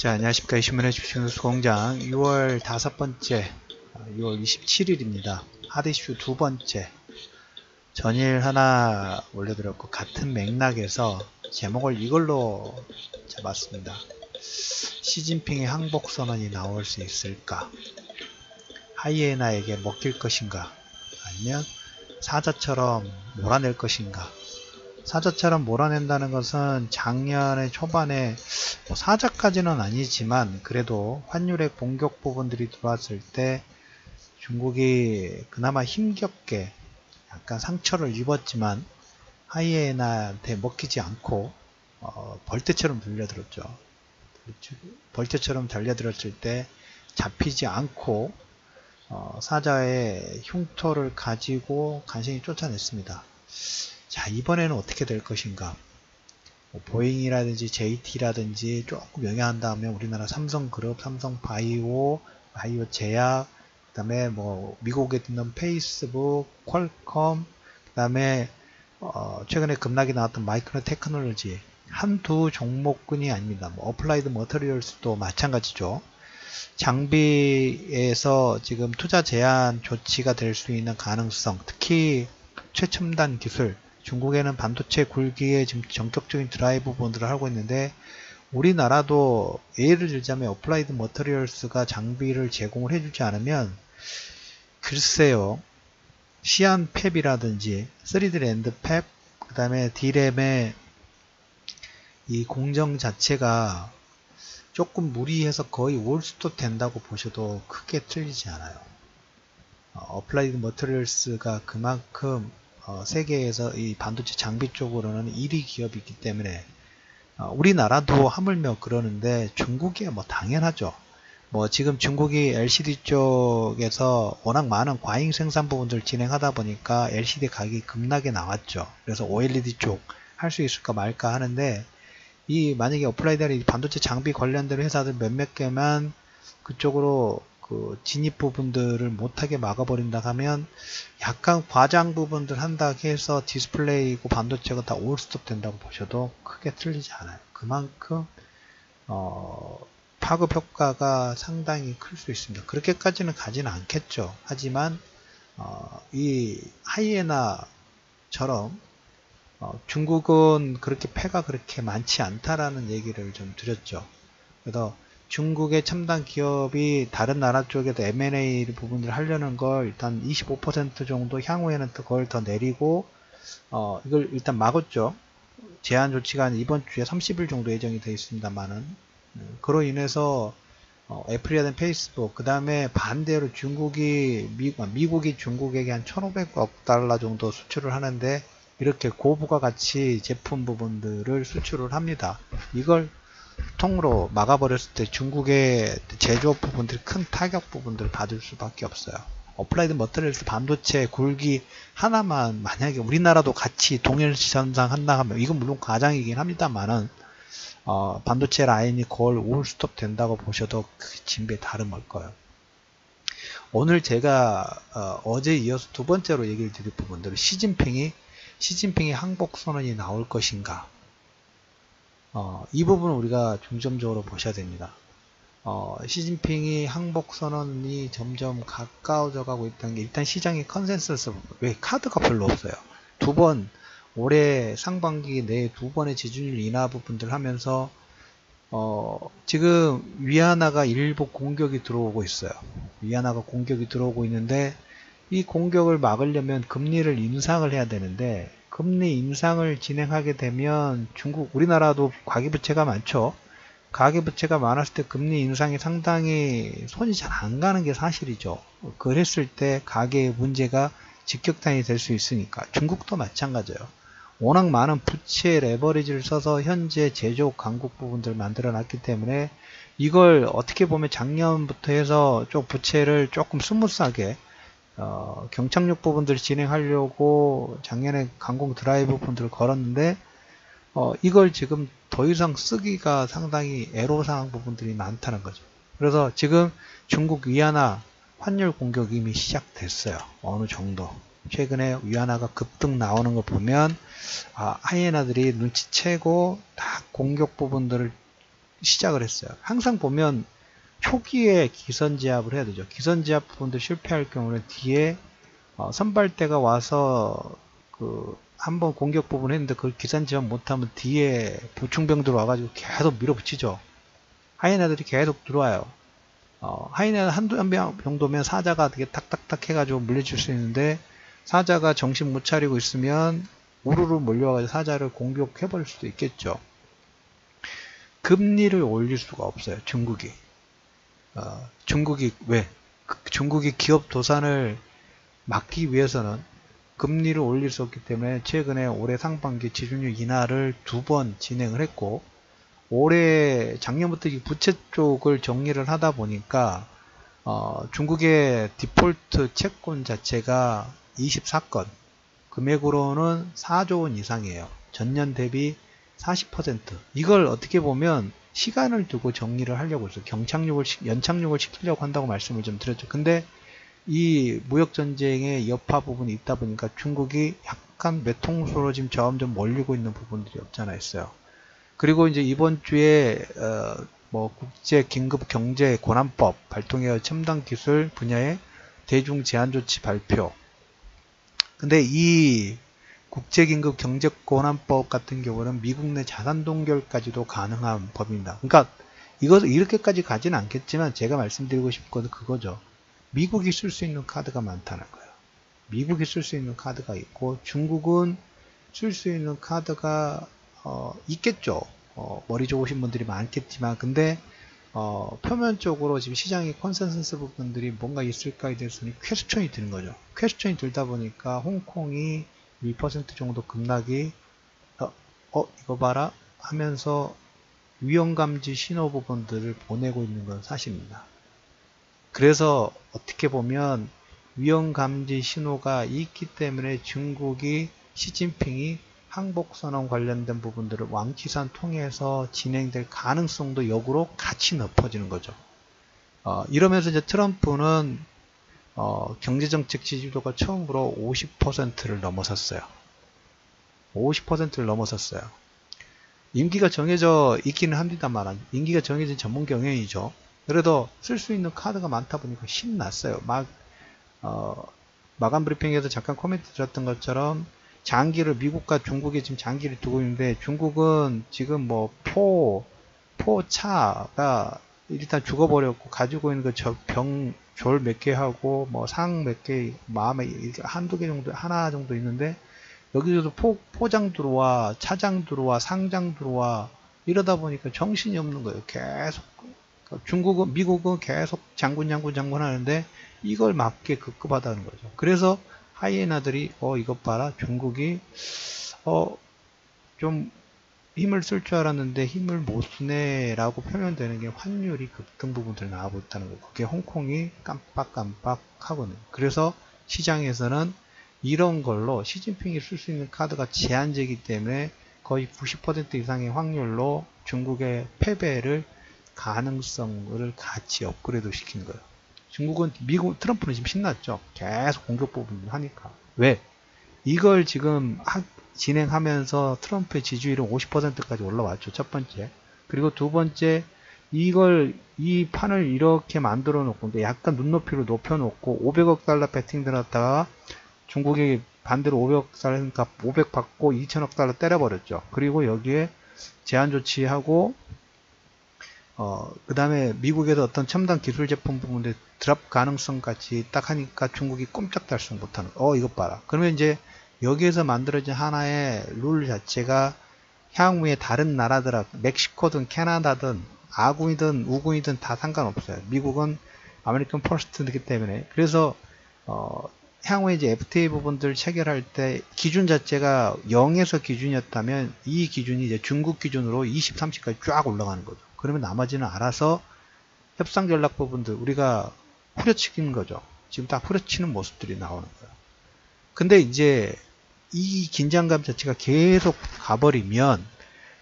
자, 안녕하십니까. 이신문의 주식연수 공장 6월 다섯 번째, 6월 27일입니다. 하드이슈 두 번째. 전일 하나 올려드렸고, 같은 맥락에서 제목을 이걸로 잡았습니다. 시진핑의 항복 선언이 나올 수 있을까? 하이에나에게 먹힐 것인가? 아니면 사자처럼 몰아낼 것인가? 사자처럼 몰아낸다는 것은 작년의 초반에 뭐 사자까지는 아니지만 그래도 환율의 공격 부분들이 들어왔을 때 중국이 그나마 힘겹게 약간 상처를 입었지만 하이에나한테 먹히지 않고 어, 벌떼처럼 들려들었죠. 벌떼처럼 달려들었을 때 잡히지 않고 어, 사자의 흉터를 가지고 간신히 쫓아냈습니다. 자 이번에는 어떻게 될 것인가 뭐 보잉이라든지 JT라든지 조금 영향한다면 우리나라 삼성그룹, 삼성바이오, 바이오 제약 그 다음에 뭐 미국에 있는 페이스북, 퀄컴 그 다음에 어 최근에 급락이 나왔던 마이크로 테크놀로지 한 두 종목군이 아닙니다. 뭐 어플라이드 머터리얼스도 마찬가지죠. 장비에서 지금 투자 제한 조치가 될 수 있는 가능성 특히 최첨단 기술 중국에는 반도체 굴기에 지금 전격적인 드라이브 본들을 하고 있는데 우리나라도 예를 들자면 어플라이드 머터리얼스가 장비를 제공을 해주지 않으면 글쎄요 시안 팹이라든지 3D 랜드 팹 그 다음에 D램의 이 공정 자체가 조금 무리해서 거의 올스톱 된다고 보셔도 크게 틀리지 않아요. 어플라이드 머터리얼스가 그만큼 어, 세계에서 이 반도체 장비 쪽으로는 1위 기업이기 때문에 어, 우리나라도 하물며 그러는데 중국이 뭐 당연하죠. 뭐 지금 중국이 LCD 쪽에서 워낙 많은 과잉 생산 부분들 진행하다 보니까 LCD 가격이 급락에 나왔죠. 그래서 OLED 쪽 할 수 있을까 말까 하는데 이 만약에 어플라이드 반도체 장비 관련된 회사들 몇몇 개만 그쪽으로 그 진입 부분들을 못하게 막아버린다 하면 약간 과장 부분들 한다 해서 디스플레이고 반도체가 다 올스톱 된다고 보셔도 크게 틀리지 않아요. 그만큼 어, 파급 효과가 상당히 클 수 있습니다. 그렇게까지는 가지는 않겠죠. 하지만 어, 이 하이에나처럼 어, 중국은 그렇게 패가 그렇게 많지 않다라는 얘기를 좀 드렸죠. 그래서 중국의 첨단 기업이 다른 나라 쪽에도 M&A 부분을 하려는 걸 일단 25% 정도 향후에는 그걸 더 내리고 어 이걸 일단 막았죠. 제한 조치가 이번 주에 30일 정도 예정이 되어 있습니다만은 음, 그로 인해서 어, 애플이라든 페이스북 그 다음에 반대로 중국이 미, 아, 미국이 중국에게 한 1,500억 달러 정도 수출을 하는데 이렇게 고부가 가치 제품 부분들을 수출을 합니다. 이걸 통으로 막아버렸을 때 중국의 제조업 부분들이 큰 타격 부분들을 받을 수밖에 없어요. 어플라이드 머터리얼스 반도체 굴기 하나만 만약에 우리나라도 같이 동일 시선상 한다 하면 이건 물론 과장이긴 합니다만은 어, 반도체 라인이 거의 올스톱 된다고 보셔도 그 진배 다름없 거예요. 오늘 제가 어, 제 이어서 두 번째로 얘기를 드릴 부분들은 시진핑이 시진핑의 항복 선언이 나올 것인가 어, 이 부분을 우리가 중점적으로 보셔야 됩니다. 어, 시진핑이 항복 선언이 점점 가까워져 가고 있다는 게 일단 시장의 컨센서스 왜 카드가 별로 없어요. 두 번 올해 상반기 내두 번의 지준율 인하 부분들 하면서 어, 지금 위안화가 일부 공격이 들어오고 있어요. 위안화가 공격이 들어오고 있는데 이 공격을 막으려면 금리를 인상을 해야 되는데 금리 인상을 진행하게 되면 중국 우리나라도 가계부채가 많죠. 가계부채가 많았을 때 금리 인상이 상당히 손이 잘 안 가는 게 사실이죠. 그랬을 때 가계의 문제가 직격탄이 될 수 있으니까 중국도 마찬가지예요. 워낙 많은 부채 레버리지를 써서 현재 제조 강국 부분들을 만들어 놨기 때문에 이걸 어떻게 보면 작년부터 해서 좀 부채를 조금 스무스하게 어, 경착륙 부분들을 진행하려고 작년에 강공 드라이브 부분들을 걸었는데 어, 이걸 지금 더 이상 쓰기가 상당히 애로사항 부분들이 많다는 거죠. 그래서 지금 중국 위안화 환율 공격이 이미 시작됐어요. 어느 정도. 최근에 위안화가 급등 나오는 거 보면 아, 하이에나들이 눈치채고 다 공격 부분들을 시작을 했어요. 항상 보면 초기에 기선제압을 해야 되죠. 기선제압 부분들 실패할 경우는 뒤에 어, 선발대가 와서 그 한번 공격 부분 했는데 그걸 기선제압 못하면 뒤에 보충병들 와가지고 계속 밀어붙이죠. 하이에나들이 계속 들어와요. 어, 하이에나 한두 명 정도면 사자가 되게 탁탁탁 해가지고 물려줄 수 있는데 사자가 정신 못 차리고 있으면 우르르 몰려와가지고 사자를 공격해버릴 수도 있겠죠. 금리를 올릴 수가 없어요. 중국이. 어, 중국이 왜? 그 중국이 기업 도산을 막기 위해서는 금리를 올릴 수 없기 때문에 최근에 올해 상반기 지준율 인하를 두 번 진행을 했고 올해 작년부터 이 부채 쪽을 정리를 하다 보니까 어, 중국의 디폴트 채권 자체가 24건 금액으로는 4조 원 이상이에요. 전년 대비 40% 이걸 어떻게 보면 시간을 두고 정리를 하려고 해서 경착륙을 연착륙을 시키려고 한다고 말씀을 좀 드렸죠. 근데 이 무역 전쟁의 여파 부분이 있다 보니까 중국이 약간 매통소로 지금 점점 몰리고 있는 부분들이 없잖아 있어요. 그리고 이제 이번 주에 어, 뭐 국제 긴급 경제 권한법 발통해 첨단 기술 분야의 대중 제한 조치 발표. 근데 이 국제긴급 경제권한법 같은 경우는 미국 내 자산 동결까지도 가능한 법입니다. 그러니까 이것 이렇게까지 가지는 않겠지만 제가 말씀드리고 싶은 건 그거죠. 미국이 쓸 수 있는 카드가 많다는 거예요. 미국이 쓸 수 있는 카드가 있고 중국은 쓸 수 있는 카드가 어, 있겠죠. 어, 머리 좋으신 분들이 많겠지만 근데 어, 표면적으로 지금 시장의 컨센서스 부분들이 뭔가 있을까에 대해서는 퀘스천이 드는 거죠. 퀘스천이 들다 보니까 홍콩이 2% 정도 급락이 어, 어 이거 봐라 하면서 위험감지 신호 부분들을 보내고 있는 건 사실입니다. 그래서 어떻게 보면 위험감지 신호가 있기 때문에 중국이 시진핑이 항복선언 관련된 부분들을 왕치산 통해서 진행될 가능성도 역으로 같이 높아지는 거죠. 어, 이러면서 이제 트럼프는 어, 경제정책 지지도가 처음으로 50%를 넘어섰어요. 50%를 넘어섰어요. 임기가 정해져 있기는 합니다만 임기가 정해진 전문 경영이죠. 그래도 쓸 수 있는 카드가 많다 보니까 신났어요. 막 어, 마감 브리핑에서 잠깐 코멘트 드렸던 것처럼 장기를 미국과 중국이 지금 장기를 두고 있는데 중국은 지금 뭐 포, 포차가 일단 죽어버렸고 가지고 있는 그 병 졸 몇 개 하고 뭐 상 몇 개 마음에 한두 개 정도 하나 정도 있는데 여기서도 포, 포장 들어와 차장 들어와 상장 들어와 이러다 보니까 정신이 없는 거예요. 계속 중국은 미국은 계속 장군 장군 장군 하는데 이걸 맞게 급급하다는 거죠. 그래서 하이에나들이 어 이것 봐라 중국이 어좀 힘을 쓸 줄 알았는데 힘을 못 쓰네 라고 표현되는 게 환율이 급등 부분들 있다는 거예요. 그게 홍콩이 깜빡깜빡 하거든요. 그래서 시장에서는 이런 걸로 시진핑이 쓸 수 있는 카드가 제한적이기 때문에 거의 90% 이상의 확률로 중국의 패배를 가능성을 같이 업그레이드 시킨 거예요. 중국은 미국 트럼프는 지금 신났죠. 계속 공격 부분을 하니까. 왜? 이걸 지금 하, 진행하면서 트럼프의 지지율은 50%까지 올라왔죠. 첫 번째. 그리고 두 번째 이걸 이 판을 이렇게 만들어 놓고 약간 눈높이로 높여 놓고 500억 달러 배팅 들었다가 중국이 반대로 500억 달러 500 받고 2천억 달러 때려버렸죠. 그리고 여기에 제한 조치하고 어, 그 다음에 미국에서 어떤 첨단 기술 제품 부분들 드랍 가능성 같이 딱 하니까 중국이 꼼짝달싹 못하는, 어, 이것 봐라. 그러면 이제 여기에서 만들어진 하나의 룰 자체가 향후에 다른 나라들, 멕시코든 캐나다든 아군이든 우군이든 다 상관없어요. 미국은 아메리칸 퍼스트이기 때문에. 그래서, 어, 향후에 이제 FTA 부분들 체결할 때 기준 자체가 0에서 기준이었다면 이 기준이 이제 중국 기준으로 20, 30까지 쫙 올라가는 거죠. 그러면 나머지는 알아서 협상 전략 부분들 우리가 후려치기는 거죠. 지금 다 후려치는 모습들이 나오는 거예요. 근데 이제 이 긴장감 자체가 계속 가버리면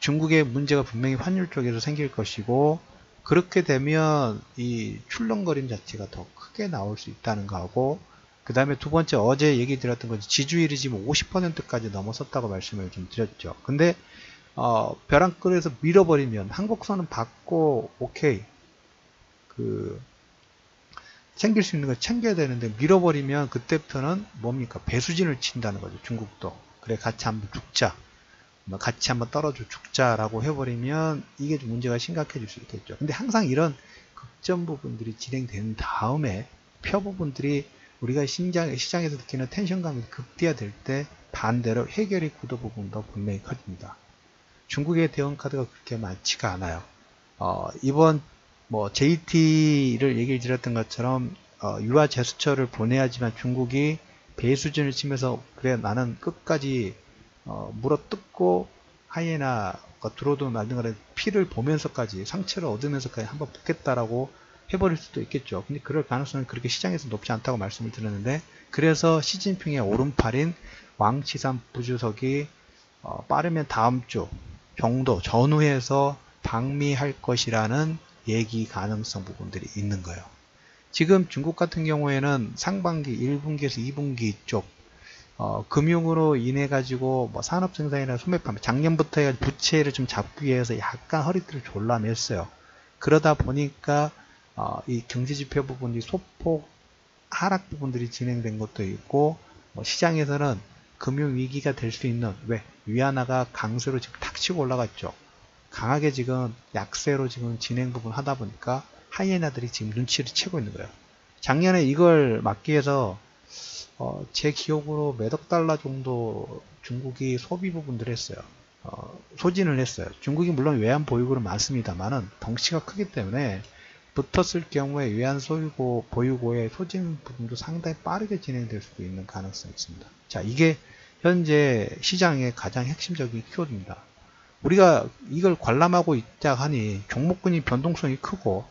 중국의 문제가 분명히 환율 쪽에서 생길 것이고 그렇게 되면 이 출렁거림 자체가 더 크게 나올 수 있다는 거하고 그 다음에 두 번째 어제 얘기 드렸던 거지 지주율이 지금 50%까지 넘어섰다고 말씀을 좀 드렸죠. 근데 어, 벼랑끝에서 밀어버리면 항복선은 받고 오케이 그 챙길 수 있는 걸 챙겨야 되는데 밀어버리면 그때부터는 뭡니까 배수진을 친다는 거죠 중국도 그래 같이 한번 죽자 뭐 같이 한번 떨어져 죽자라고 해버리면 이게 좀 문제가 심각해질 수 있겠죠 근데 항상 이런 극점 부분들이 진행된 다음에 표 부분들이 우리가 시장, 시장에서 느끼는 텐션감이 극대화될 때 반대로 해결의 구도 부분도 분명히 커집니다. 중국의 대응 카드가 그렇게 많지가 않아요. 어, 이번 뭐 JT를 얘기를 드렸던 것처럼 어, 유아 제스처를 보내야지만 중국이 배수진을 치면서 그래 나는 끝까지 어, 물어뜯고 하이에나가 들어오든 말든 피를 보면서까지 상처를 얻으면서까지 한번 붙겠다라고 해버릴 수도 있겠죠. 근데 그럴 가능성은 그렇게 시장에서 높지 않다고 말씀을 드렸는데 그래서 시진핑의 오른팔인 왕치산 부주석이 어, 빠르면 다음 주 정도 전후에서 방미할 것이라는 얘기 가능성 부분들이 있는 거예요. 지금 중국 같은 경우에는 상반기 1분기에서 2분기 쪽 어, 금융으로 인해 가지고 뭐 산업 생산이나 소매 판매 작년부터 부채를 좀 잡기 위해서 약간 허리띠를 졸라맸어요. 그러다 보니까 어, 이 경제 지표 부분이 소폭 하락 부분들이 진행된 것도 있고 뭐 시장에서는 금융 위기가 될 수 있는 왜 위안화가 강세로 지금 탁 치고 올라갔죠. 강하게 지금 약세로 지금 진행 부분 하다 보니까 하이에나들이 지금 눈치를 채고 있는 거예요. 작년에 이걸 막기 위해서 어, 제 기억으로 몇억 달러 정도 중국이 소비 부분들을 했어요. 어, 소진을 했어요. 중국이 물론 외환 보유고는 많습니다만은 덩치가 크기 때문에 붙었을 경우에 외환 소유고 보유고의 소진 부분도 상당히 빠르게 진행될 수도 있는 가능성이 있습니다. 자, 이게 현재 시장의 가장 핵심적인 키워드입니다. 우리가 이걸 관람하고 있자 하니 종목군이 변동성이 크고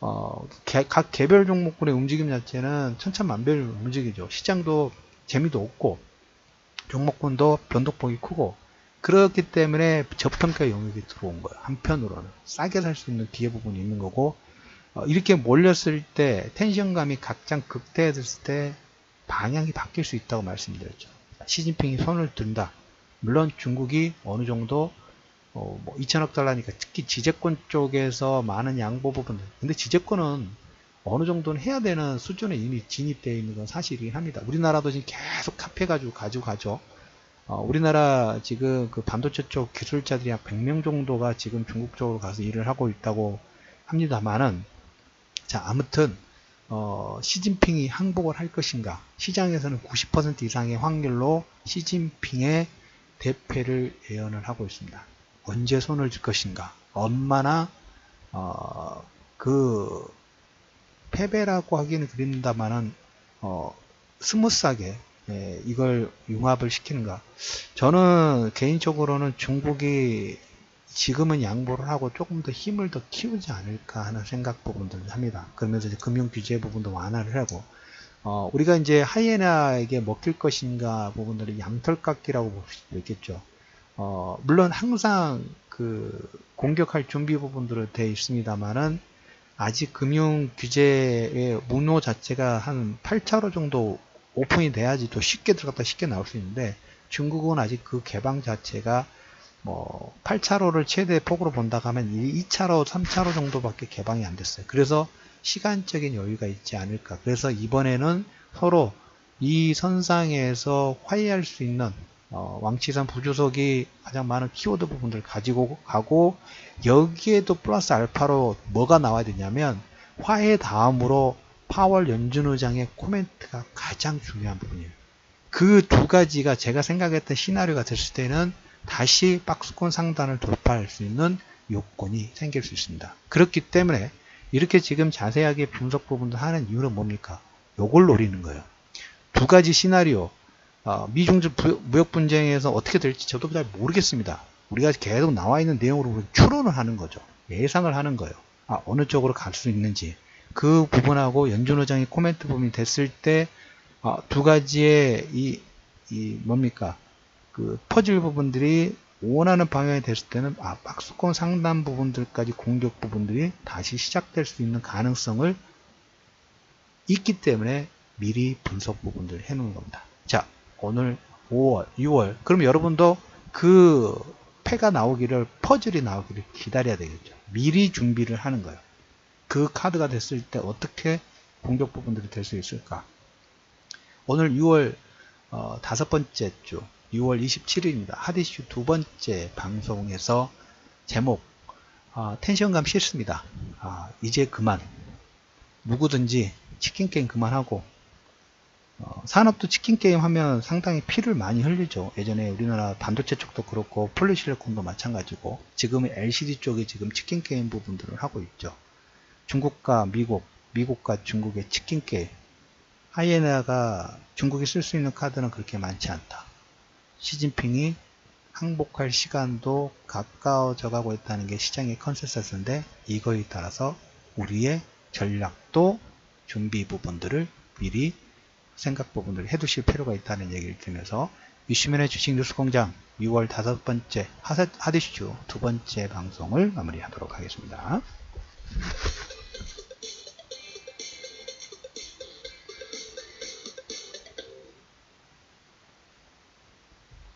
어, 개, 각 개별 종목군의 움직임 자체는 천차만별 움직이죠. 시장도 재미도 없고 종목군도 변동폭이 크고 그렇기 때문에 저평가 영역이 들어온 거예요. 한편으로는 싸게 살 수 있는 기회 부분이 있는 거고 어, 이렇게 몰렸을 때 텐션감이 각장 극대화됐을 때 방향이 바뀔 수 있다고 말씀드렸죠. 시진핑이 손을 든다. 물론 중국이 어느 정도 어, 뭐 2천억 달러니까 특히 지재권 쪽에서 많은 양보 부분들. 근데 지재권은 어느 정도는 해야 되는 수준에 이미 진입되어 있는 건 사실이긴 합니다. 우리나라도 지금 계속 카페 가지고 가지고 가죠. 어, 우리나라 지금 그 반도체 쪽 기술자들이 약 100명 정도가 지금 중국 쪽으로 가서 일을 하고 있다고 합니다만은 자, 아무튼 어, 시진핑이 항복을 할 것인가? 시장에서는 90% 이상의 확률로 시진핑의 대패를 예언을 하고 있습니다. 언제 손을 줄 것인가? 얼마나 어, 그 패배라고 하기는 그립니다만은 어, 스무스하게 예, 이걸 융합을 시키는가? 저는 개인적으로는 중국이 지금은 양보를 하고 조금 더 힘을 더 키우지 않을까 하는 생각 부분들 합니다. 그러면서 이제 금융 규제 부분도 완화를 하고 어, 우리가 이제 하이에나에게 먹힐 것인가 부분들이 양털깎기라고 볼 수도 있겠죠. 어, 물론 항상 그 공격할 준비 부분들은 돼 있습니다만은 아직 금융 규제의 문호 자체가 한 8차로 정도 오픈이 돼야지 또 쉽게 들어갔다 쉽게 나올 수 있는데 중국은 아직 그 개방 자체가 뭐 8차로를 최대 폭으로 본다고 하면 2차로, 3차로 정도밖에 개방이 안 됐어요. 그래서 시간적인 여유가 있지 않을까. 그래서 이번에는 서로 이 선상에서 화해할 수 있는 어, 왕치산 부주석이 가장 많은 키워드 부분들을 가지고 가고 여기에도 플러스 알파로 뭐가 나와야 되냐면 화해 다음으로 파월 연준 의장의 코멘트가 가장 중요한 부분이에요. 그 두 가지가 제가 생각했던 시나리오가 됐을 때는 다시 박스권 상단을 돌파할 수 있는 요건이 생길 수 있습니다. 그렇기 때문에 이렇게 지금 자세하게 분석 부분도 하는 이유는 뭡니까? 요걸 노리는 거예요. 두 가지 시나리오, 어, 미중주 무역 분쟁에서 어떻게 될지 저도 잘 모르겠습니다. 우리가 계속 나와 있는 내용으로 추론을 하는 거죠. 예상을 하는 거예요. 아, 어느 쪽으로 갈 수 있는지. 그 부분하고 연준 의장이 코멘트 부분이 됐을 때, 어, 두 가지의 이, 이 뭡니까? 그 퍼즐 부분들이 원하는 방향이 됐을 때는 아, 박스권 상단 부분들까지 공격 부분들이 다시 시작될 수 있는 가능성을 있기 때문에 미리 분석 부분들을 해놓은 겁니다. 자, 오늘 5월, 6월. 그럼 여러분도 그 패가 나오기를 퍼즐이 나오기를 기다려야 되겠죠. 미리 준비를 하는 거예요. 그 카드가 됐을 때 어떻게 공격 부분들이 될 수 있을까? 오늘 6월 어, 다섯 번째 주 6월 27일입니다. 하디슈 두 번째 방송에서 제목 아, 텐션감 싫습니다. 아, 이제 그만 누구든지 치킨 게임 그만하고 어, 산업도 치킨 게임 하면 상당히 피를 많이 흘리죠. 예전에 우리나라 반도체 쪽도 그렇고 폴리실리콘도 마찬가지고 지금 LCD 쪽이 지금 치킨 게임 부분들을 하고 있죠. 중국과 미국, 미국과 중국의 치킨 게임. 하이에나가 중국이 쓸 수 있는 카드는 그렇게 많지 않다. 시진핑이 항복할 시간도 가까워져 가고 있다는 게 시장의 컨센서스인데 이거에 따라서 우리의 전략도 준비 부분들을 미리 생각 부분들을 해두실 필요가 있다는 얘기를 드리면서 위시면의 주식 뉴스 공장 6월 다섯 번째 하디슈 두 번째 방송을 마무리하도록 하겠습니다.